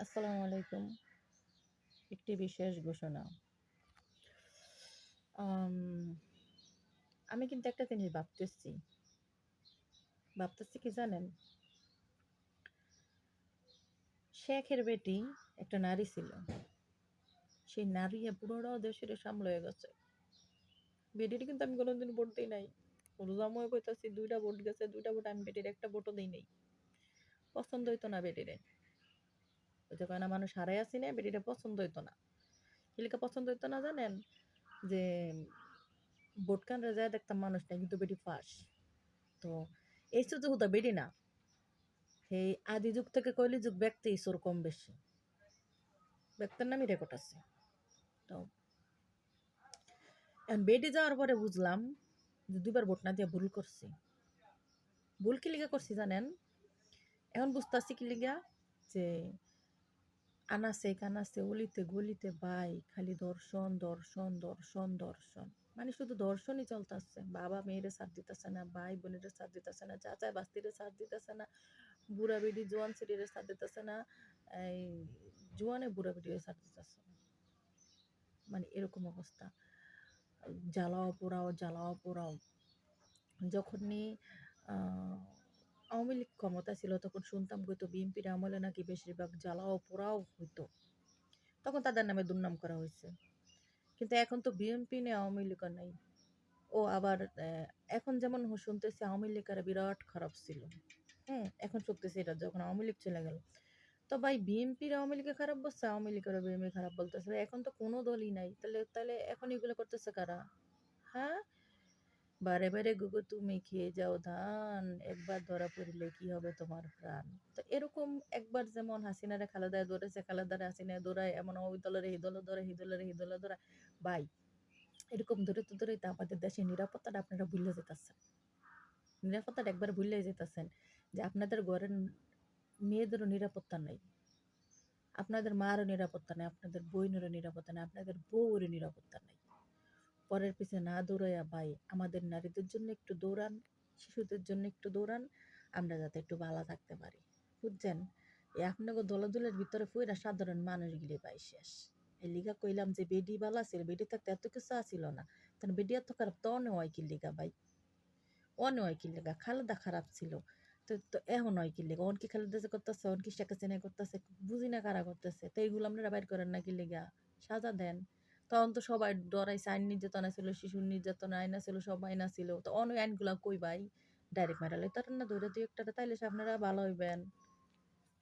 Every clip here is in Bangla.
আসসালামু আলাইকুম। একটি বিশেষ ঘোষণা। আম, কিন্তু একটা জিনিস ভাবতেছি। ভাবতেছি কি জানেন? শেখের বেটি একটা নারী ছিল। সেই নারী পুরোটাও দেশের সামলে গেছে। বেটির কিন্তু আমি কোনোদিন ভোট দিই নাই। রোজাময় কইতাছি দুইটা ভোট গেছে দুইটা ভোট আমি বেটির একটা ভোটও দিই নাই। পছন্দ হইতো না বেটিরে। ওই যে কয় না, মানুষ হারাই আসি না বেটিটা পছন্দ হইতো না। কিলিকা পছন্দ হইতো না, জানেন? যে ভোট কেন্দ্রে যায় দেখতাম মানুষ নাই, কিন্তু বেটি ফাঁস। তো এই শুধু হুদা বেটি না। সেই আদি যুগ থেকে কইলি যুগ ব্যক্তি ঈশ্বর কম বেশি। ব্যক্তির নামই রেকর্ড আছে। তো এখন বেটি যাওয়ার পরে বুঝলাম যে দুইবার ভোট না দিয়ে ভুল করছি। ভুল কি লিগা করছি, জানেন? এখন বুঝতেছি কি লিগা যে আনাসে কানাসে অলিতে গলিতে বাই, খালি দর্শন দর্শন দর্শন দর্শন। মানে শুধু দর্শনই চলতেছে। বাবা মেয়েরে সাথ দিতেছে না, ভাই বোনের সাথ দিতেছে না, চাচা বাস্তিরে সাথ দিতেছে না, বুড়া বেডি জোয়ান সিটিরে সাথ দিতেছে না, এই জোয়ানে বুড়া বেডিরে সাথ দিতেছে না। মানে এরকম অবস্থা। জ্বালাও পোড়াও জ্বালাও পোড়াও। যখনই আওয়ামী লীগ ক্ষমতা ছিল, তখন শুনতাম হয়তো বিএনপির আমলে নাকি বেশিরভাগ জ্বালাও পোড়াও হইতো। তখন তাদের নামে দুর্নাম করা হয়েছে। কিন্তু এখন তো বিএনপি নেই, আওয়ামী লীগ নাই। ও আবার এখন যেমন শুনতেছি আওয়ামী লীগের বিরাট খারাপ ছিল। হ্যাঁ এখন শুনতেছি এটা, যখন আওয়ামী লীগ চলে গেল। তো ভাই, বিএনপির আওয়ামী লীগে খারাপ বলছে, আওয়ামী লীগের বিএনপি খারাপ বলতেছে। এখন তো কোনো দলই নাই। তাহলে তাহলে এখন এগুলো করতেছে কারা? হ্যাঁ? বারে বারে গুগু তুমি খেয়ে যাও ধান, একবার ধরা পড়লে কি হবে তোমার প্রাণ? তো এরকম একবার যেমন হাসিনারে খালেদায় ধরেছে, খালেদারে হাসিনায় দৌড়ায় এমন ওই দলের এই দলে ধরে এই দলের এই দলে ধরে ভাই, এরকম ধরে তো ধরে আমাদের দেশের নিরাপত্তাটা আপনারা ভুলে যেতেছেন। নিরাপত্তাটা একবার ভুলে যেতেছেন যে আপনাদের ঘরের মেয়েদেরও নিরাপত্তা নেই। আপনাদের মারও নিরাপত্তা নেই, আপনাদের বোনেরও নিরাপত্তা নেই, আপনাদের বউরও নিরাপত্তা নেই। পরের পিছনে না দৌড়াইয়া, ভাই, আমাদের নারীদের জন্য একটু দৌড়ান, শিশুদের জন্য একটু দৌড়ান, আমরা যাতে একটু ভালো থাকতে পারি। বুঝছেন? এই আপনাকে দলাদলের ভিতরে ফুইরা সাধারণ মানুষগুলি পাই শেষ। এই লিগা কইলাম যে, বেডি বালা ছিল, বেডি থাকতে এত কিছু আসিল না। তখন বেডি এত খারাপ, তো অনে হয় কি লিগা, ভাই। অনে হয় কি লিগা, খালেদা খারাপ ছিল। তো তো এখন হয় কি লিগা, অন কি খালেদা যে করতেছে, অন কি শেখ হাসিনা করতেছে বুঝি না কারা করতেছে। তো এইগুলো আপনারা বাইর করেন না কি লিগা? সাজা দেন। তখন তো সবাই ডরাইছে, আইন নির্যাতন ছিল শিশুর নির্যাতন, আইন ছিল সব আইন ছিল। তো অনেক আইনগুলা কই ভাই? ডাইরেক্ট মারালে তার না ধরে দুই একটা তাইলে আপনারা ভালো হইবেন।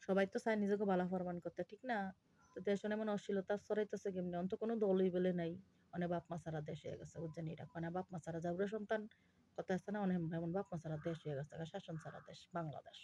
সবাই তো চায় নিজেকে ভালো ফরমান করতে, ঠিক না? তো দেশ এমন অশ্লীলতা ছড়াইতেছে কেমনি? অন্ত কোনো দলই বলে নাই। অনেক বাপ মা সারা দেশ হয়ে গেছে, বুঝছেন? এটা মানে বাপ মা সারা যাবরে সন্তান। কথা আছে না, অনেক এমন বাপ মা সারা দেশ হয়ে গেছে, শাসন সারা দেশ, বাংলাদেশ।